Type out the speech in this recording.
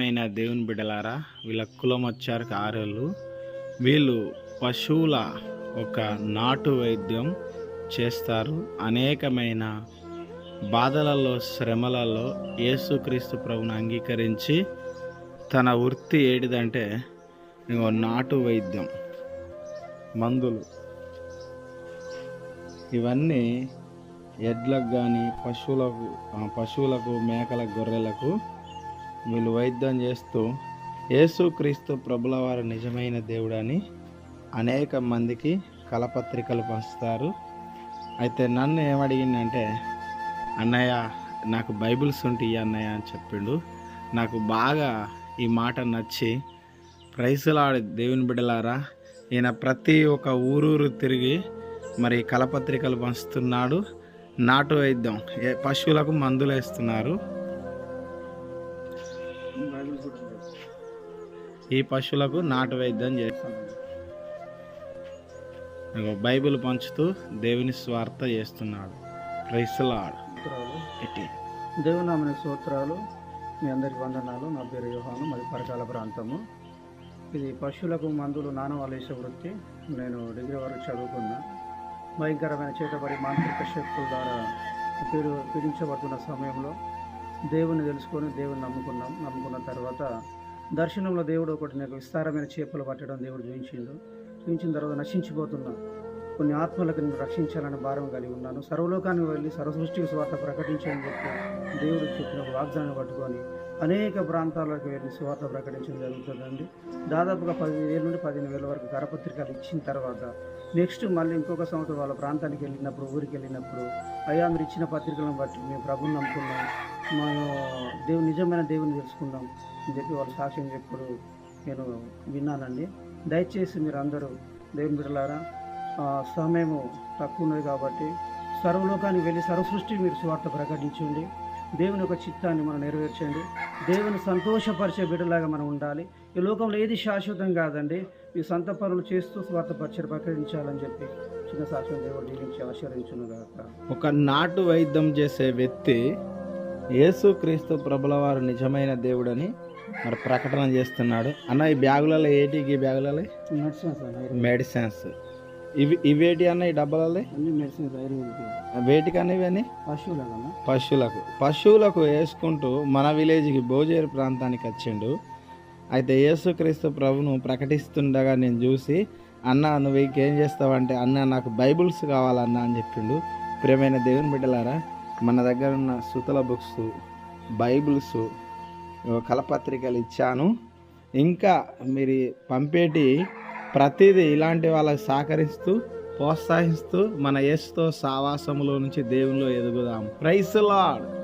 మైన దేవుని బిడ్డలారా వీళ్ళ కులం వచ్చారు ఆరేళ్ళు. వీళ్ళు పశువుల ఒక నాటు వైద్యం చేస్తారు. అనేకమైన బాధలలో శ్రమలలో యేసుక్రీస్తు ప్రభుని అంగీకరించి తన వృత్తి ఏడిదంటే నాటు వైద్యం మందులు. ఇవన్నీ ఎడ్లకు కానీ పశువులకు పశువులకు మేకలకు గొర్రెలకు వీళ్ళు వైద్యం చేస్తూ యేసుక్రీస్తు ప్రభుల వారు నిజమైన దేవుడని అనేక మందికి కలపత్రికలు పంచుతారు. అయితే నన్ను ఏమడిగిందంటే అన్నయ్య నాకు బైబిల్స్ ఉంటాయి అన్నయ్య అని చెప్పిండు. నాకు బాగా ఈ మాట నచ్చి ప్రైసులాడి దేవుని బిడ్డలారా ఈయన ప్రతి ఒక్క ఊరూరు తిరిగి మరి కలపత్రికలు పంచుతున్నాడు. నాటు వైద్యం ఏ పశువులకు మందులు వేస్తున్నారు. ఈ పశువులకు నాటు వైద్యం చేస్తున్నాడు బైబిల్ పంచుతూ దేవుని స్వార్థ చేస్తున్నాడు. ప్రైసులాడు స్తోత్రాలు ఇట్టి దేవునామని మీ అందరికి వందనాలు. నా పేరు యోహాను మరి పరకాల ప్రాంతము. ఇది పశువులకు మందులు నానవాలేసే వృత్తి. నేను డిగ్రీ వరకు చదువుకున్నా. భయంకరమైన చేతబడి మాంత్రిక శక్తుల ద్వారా పీడు పీడించబడుతున్న సమయంలో దేవుని తెలుసుకొని దేవుని నమ్ముకున్నాం. నమ్ముకున్న తర్వాత దర్శనంలో దేవుడు ఒకటి నాకు విస్తారమైన చేపలు పట్టడం దేవుడు చూపించిండు. చూపించిన తర్వాత నశించిపోతున్నా. కొన్ని ఆత్మలకు నేను రక్షించాలని భారం కలిగి ఉన్నాను. సర్వలోకానికి వెళ్ళి సర్వసృష్టికి స్వార్థ ప్రకటించని చెప్పి దేవుడు చెప్పిన వాగ్దానం పట్టుకొని అనేక ప్రాంతాలకు వెళ్ళి స్వార్థ ప్రకటించడం జరుగుతుందండి. దాదాపుగా పదిహేను వేల నుండి పదిహేను వేల వరకు కరపత్రికలు ఇచ్చిన తర్వాత నెక్స్ట్ మళ్ళీ ఇంకొక సంవత్సరం వాళ్ళ ప్రాంతానికి వెళ్ళినప్పుడు ఊరికి వెళ్ళినప్పుడు అయ్యా మీరు ఇచ్చిన పత్రికలను బట్టి మేము ప్రభుని నమ్ముకున్నాం. మేము దేవుని నిజమైన దేవుని తెలుసుకుందాం అని చెప్పి వాళ్ళు సాక్ష్యం చెప్పుడు నేను విన్నానండి. దయచేసి మీరు అందరూ దేవుని బిడ్డలారా సమయము తక్కువ ఉన్నది కాబట్టి సర్వలోకానికి వెళ్ళి సర్వసృష్టి మీరు స్వార్థ ప్రకటించండి. దేవుని యొక్క చిత్తాన్ని మనం నెరవేర్చండి. దేవుని సంతోషపరిచే బిడ్డలాగా మనం ఉండాలి. ఈ లోకంలో ఏది శాశ్వతం కాదండి. ఈ సంత పనులు చేస్తూ స్వార్థ పరిచయం ప్రకటించాలని చెప్పి చిన్న సాక్ష్యం దేవుడు దీవించి ఆశీర్వదించును ఒక నాటు వైద్యం చేసే వ్యక్తి యేసుక్రీస్తు ప్రభుల వారు నిజమైన దేవుడని మరి ప్రకటన చేస్తున్నాడు. అన్న ఈ బ్యాగులలో ఏటికి ఈ బ్యాగులలో మెడిసిన్స్ ఇవి ఇవేటి అన్న ఈ డబ్బాలలో అన్ని మెడిసిన్స్ ఆయుర్వేదిక్ వేటికన్నా ఇవన్నీ? పశువులకన్నా. పశువులకు. పశువులకు వేసుకుంటూ మన విలేజ్కి భోజేరు ప్రాంతానికి వచ్చిండు. అయితే యేసుక్రీస్తు ప్రభును ప్రకటిస్తుండగా నేను చూసి అన్న నువ్వు ఇంకేం చేస్తావంటే అన్న నాకు బైబుల్స్ కావాలన్నా అని చెప్పిండు. ప్రియమైన దేవుని బిడ్డలారా మన దగ్గర ఉన్న సుతల బుక్స్ బైబుల్స్ కలపత్రికలు ఇచ్చాను. ఇంకా మీరు పంపేటి ప్రతిదీ ఇలాంటి వాళ్ళకి సహకరిస్తూ ప్రోత్సహిస్తూ మన యేసుతో సావాసములో నుంచి దేవునిలో ఎదుగుదాం. Price lord